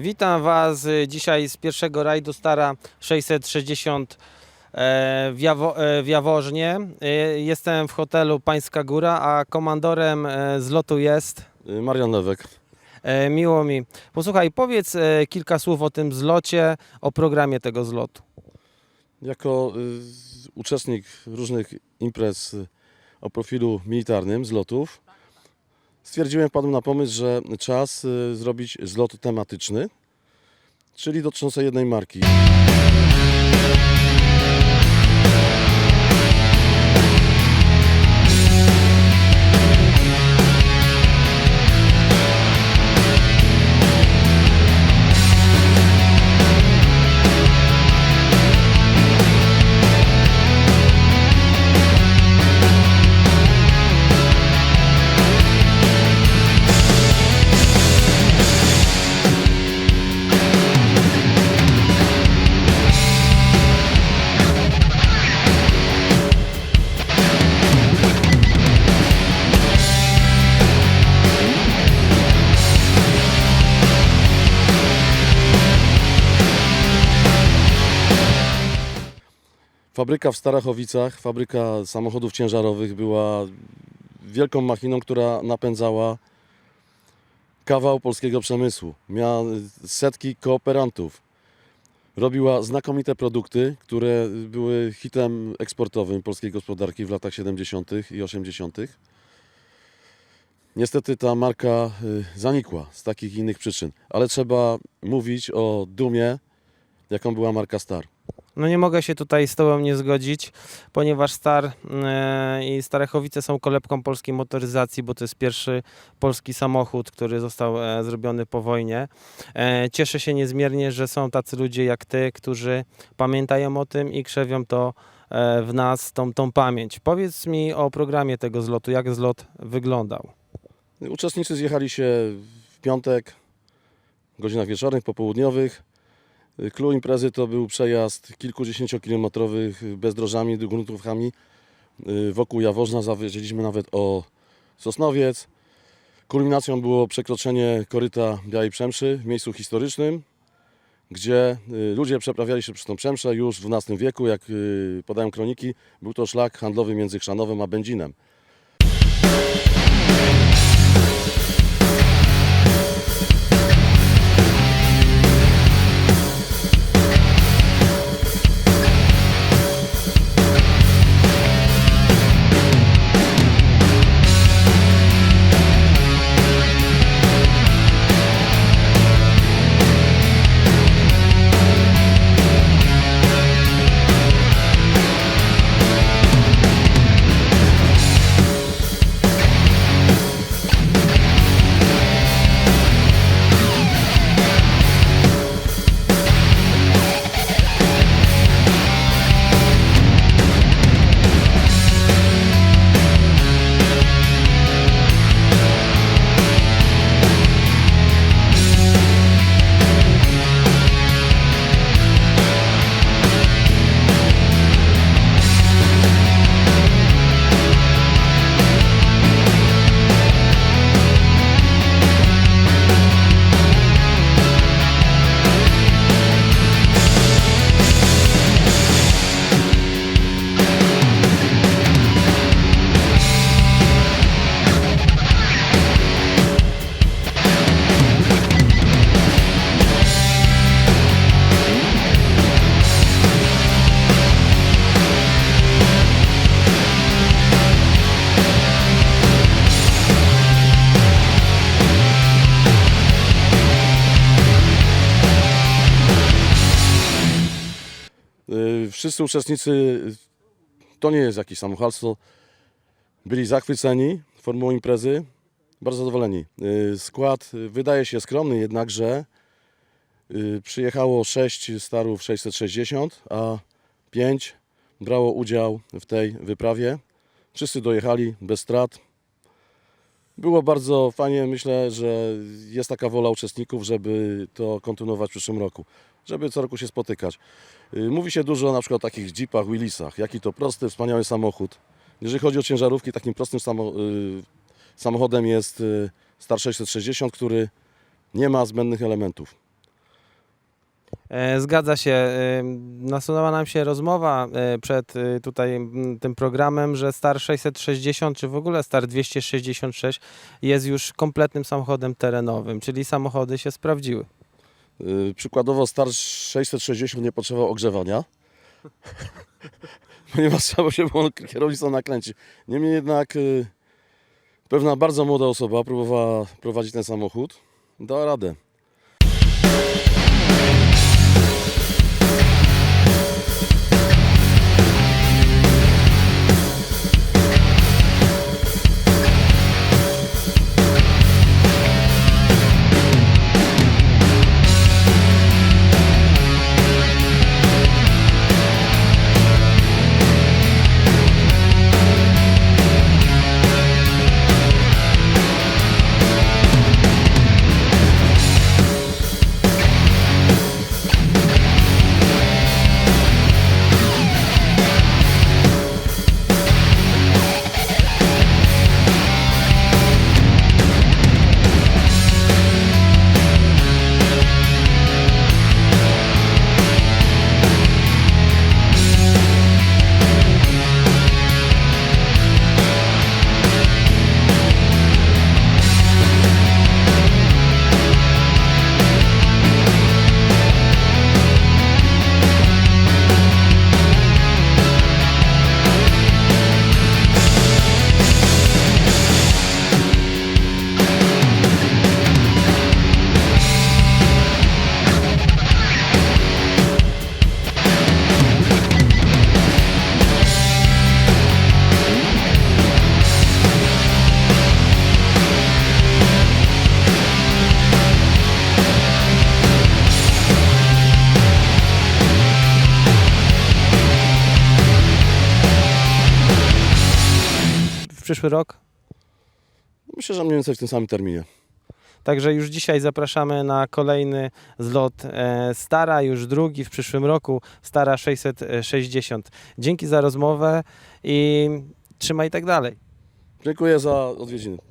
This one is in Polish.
Witam Was y, dzisiaj z pierwszego rajdu Stara 660 e, w, Jawo, e, w Jaworznie. Y, Jestem w hotelu Pańska Góra, a komandorem e, zlotu jest. Y, Marian Lewek. E, Miło mi. Posłuchaj, powiedz e, kilka słów o tym zlocie, o programie tego zlotu. Jako y, z- uczestnik różnych imprez o profilu militarnym, zlotów, stwierdziłem, wpadłem na pomysł, że czas y, zrobić zlot tematyczny, czyli dotyczący jednej marki. Fabryka w Starachowicach, fabryka samochodów ciężarowych była wielką machiną, która napędzała kawał polskiego przemysłu. Miała setki kooperantów. Robiła znakomite produkty, które były hitem eksportowym polskiej gospodarki w latach 70. i 80. Niestety ta marka y, zanikła z takich innych przyczyn, ale trzeba mówić o dumie, jaką była marka Star. No nie mogę się tutaj z Tobą nie zgodzić, ponieważ Star e, i Starechowice są kolebką polskiej motoryzacji, bo to jest pierwszy polski samochód, który został e, zrobiony po wojnie. E, cieszę się niezmiernie, że są tacy ludzie jak Ty, którzy pamiętają o tym i krzewią to w nas, tą, tą pamięć. Powiedz mi o programie tego zlotu, jak zlot wyglądał. Uczestnicy zjechali się w piątek, w godzinach wieczornych, popołudniowych. Clou imprezy to był przejazd kilkudziesięciokilometrowych bezdrożami, gruntówkami y, wokół Jaworzna. Zawiedzieliśmy nawet o Sosnowiec. Kulminacją było przekroczenie koryta Białej Przemszy w miejscu historycznym, gdzie y, ludzie przeprawiali się przez tą Przemszę już w XII wieku. Jak y, podają kroniki, był to szlak handlowy między Chrzanowem a Będzinem. Wszyscy uczestnicy, to nie jest jakieś samochadztwo, byli zachwyceni formułą imprezy, bardzo zadowoleni. Y, Skład y, wydaje się skromny, jednakże y, przyjechało 6 starów 660, a 5 brało udział w tej wyprawie. Wszyscy dojechali bez strat. Było bardzo fajnie, myślę, że jest taka wola uczestników, żeby to kontynuować w przyszłym roku, żeby co roku się spotykać. Y, Mówi się dużo na przykład o takich jeepach, Willisach, jaki to prosty, wspaniały samochód. Jeżeli chodzi o ciężarówki, takim prostym y, samochodem jest y, Star 660, który nie ma zbędnych elementów. E, Zgadza się. e, Nasunęła nam się rozmowa e, przed tutaj tym programem, że Star 660 czy w ogóle Star 266 jest już kompletnym samochodem terenowym, czyli samochody się sprawdziły. Y, Przykładowo Star 660 nie potrzebował ogrzewania, ponieważ trzeba się było kierownicą nakręcić. Niemniej jednak y, pewna bardzo młoda osoba próbowała prowadzić ten samochód, dała radę. Przyszły rok Myślę, że mniej więcej w tym samym terminie. Także już dzisiaj zapraszamy na kolejny zlot e, Stara, już drugi w przyszłym roku, Stara 660. Dzięki za rozmowę i trzymaj tak dalej. Dziękuję za odwiedziny.